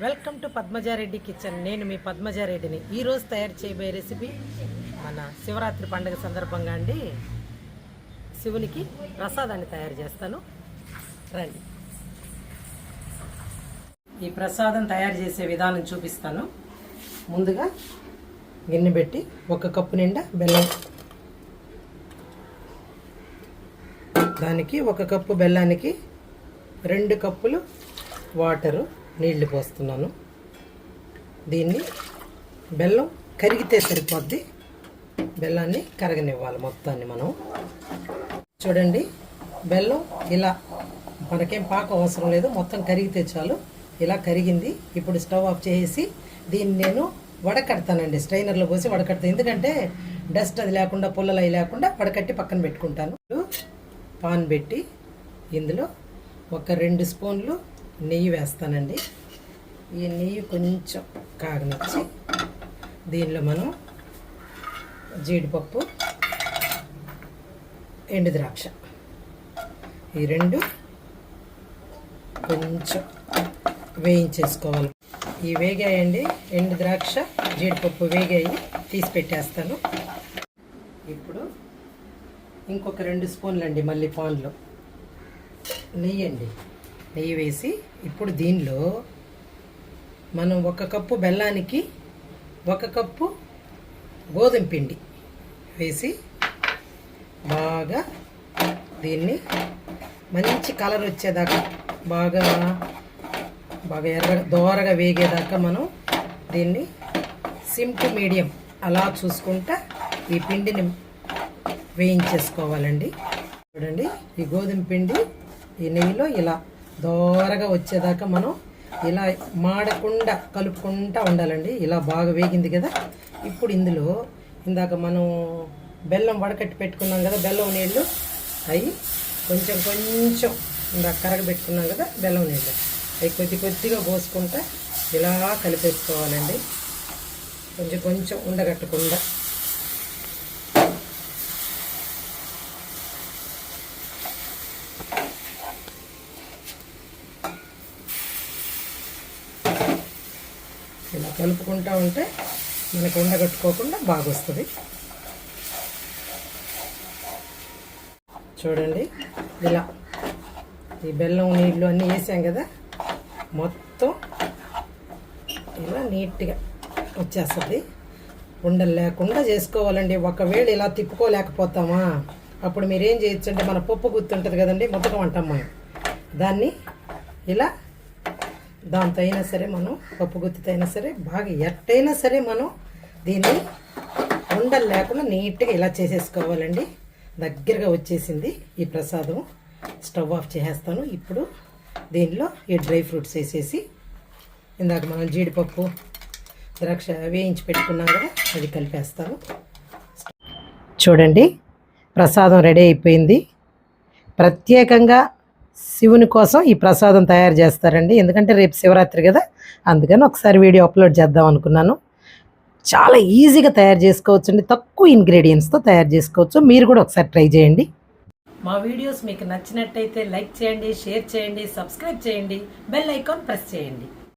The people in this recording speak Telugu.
Welcome to Padmaja Reddy kitchen. నేను మీ పద్మజారెడ్డిని. ఈరోజు తయారు చేయబోయే రెసిపీ మన శివరాత్రి పండుగ సందర్భంగా అండి. శివునికి ప్రసాదాన్ని తయారు చేస్తాను. రండి. ఈ ప్రసాదం తయారు చేసే విధానం చూపిస్తాను. ముందుగా గిన్నె పెట్టి ఒక కప్పు నిండా బెల్లం. దానికి ఒక కప్పు బెల్లానికి రెండు కప్పులు వాటరు. నీళ్ళు పోస్తున్నాను. దీన్ని బెల్లం కరిగితే సరిపోద్ది. బెల్లాన్ని కరగనివ్వాలి మొత్తాన్ని మనం. చూడండి బెల్లం ఇలా మనకేం పాకం అవసరం లేదు. మొత్తం కరిగితే చాలు. ఇలా కరిగింది. ఇప్పుడు స్టవ్ ఆఫ్ చేసి దీన్ని నేను వడకడతానండి. స్ట్రైనర్లో పోసి వడకడతాను ఎందుకంటే డస్ట్ అది లేకుండా పుల్లలు అవి లేకుండా వడకట్టి పక్కన పెట్టుకుంటాను. పాన్ పెట్టి ఇందులో ఒక రెండు స్పూన్లు నెయ్యి వేస్తానండి. ఈ నెయ్యి కొంచెం కాగనిచ్చి దీనిలో మనం జీడిపప్పు ఎండు ద్రాక్ష. ఈ రెండు కొంచెం వేయించేసుకోవాలి. ఈ వేగాయండి. ఎండు ద్రాక్ష జీడిపప్పు వేగాయి. తీసి పెట్టేస్తాను. ఇప్పుడు ఇంకొక రెండు స్పూన్లు అండి మళ్ళీ పాన్లో. నెయ్యి అండి నెయ్యి వేసి ఇప్పుడు దీనిలో మనం ఒక కప్పు బెల్లానికి ఒక కప్పు గోధుమ పిండి వేసి బాగా దీన్ని మంచి కలర్ వచ్చేదాకా బాగా బాగా ఎర్ర దోరగా వేగేదాకా మనం దీన్ని సిమ్ టు మీడియం అలా చూసుకుంటా ఈ పిండిని వేయించేసుకోవాలండి. చూడండి ఈ గోధుమ పిండి ఈ నెయ్యిలో ఇలా దోరగా వచ్చేదాకా మనం ఇలా మాడకుండా కలుపుకుంటా ఉండాలండి. ఇలా బాగా వేగింది కదా. ఇప్పుడు ఇందులో ఇందాక మనం బెల్లం వడకట్టి పెట్టుకున్నాం కదా బెల్లం నీళ్ళు. అవి కొంచెం కొంచెం ఇందాక కరగబెట్టుకున్నాం కదా బెల్లం నీళ్ళు. అవి కొద్ది కొద్దిగా పోసుకుంటా ఇలా కలిపేసుకోవాలండి. కొంచెం కొంచెం ఉండగట్టకుండా. ఇలా కలుపుకుంటా ఉంటే మనకు ఉండగట్టుకోకుండా బాగా వస్తుంది చూడండి ఇలా ఈ బెల్లం నీళ్ళు అన్నీ వేసాం కదా మొత్తం ఇలా నీట్గా వచ్చేస్తుంది. ఉండలు లేకుండా చేసుకోవాలండి. ఒకవేళ ఇలా తిప్పుకోలేకపోతామా అప్పుడు మీరేం చేయొచ్చు అంటే మన పప్పు గుర్తుంటుంది కదండి ముద్దకం అంటాం మనం. దాన్ని ఇలా దాంతో అయినా సరే మనం పప్పు గుత్తితో అయినా సరే బాగా ఎట్టయినా సరే మనం దీన్ని ఉండలు లేకుండా నీట్గా ఇలా చేసేసుకోవాలండి. దగ్గరగా వచ్చేసింది ఈ ప్రసాదం. స్టవ్ ఆఫ్ చేసేస్తాను. ఇప్పుడు దీనిలో ఈ డ్రై ఫ్రూట్స్ వేసేసి ఇందాక మనం జీడిపప్పు ద్రాక్ష వేయించి పెట్టుకున్నాం కదా అది కలిపేస్తాను. చూడండి ప్రసాదం రెడీ అయిపోయింది. ప్రత్యేకంగా శివుని కోసం ఈ ప్రసాదం తయారు చేస్తారండి. ఎందుకంటే రేపు శివరాత్రి కదా అందుకని ఒకసారి వీడియో అప్లోడ్ చేద్దాం అనుకున్నాను. చాలా ఈజీగా తయారు చేసుకోవచ్చు అండి తక్కువ ఇంగ్రీడియంట్స్తో తయారు చేసుకోవచ్చు. మీరు కూడా ఒకసారి ట్రై చేయండి. మా వీడియోస్ మీకు నచ్చినట్టయితే లైక్ చేయండి షేర్ చేయండి సబ్స్క్రైబ్ చేయండి బెల్ ఐకాన్ ప్రెస్ చేయండి.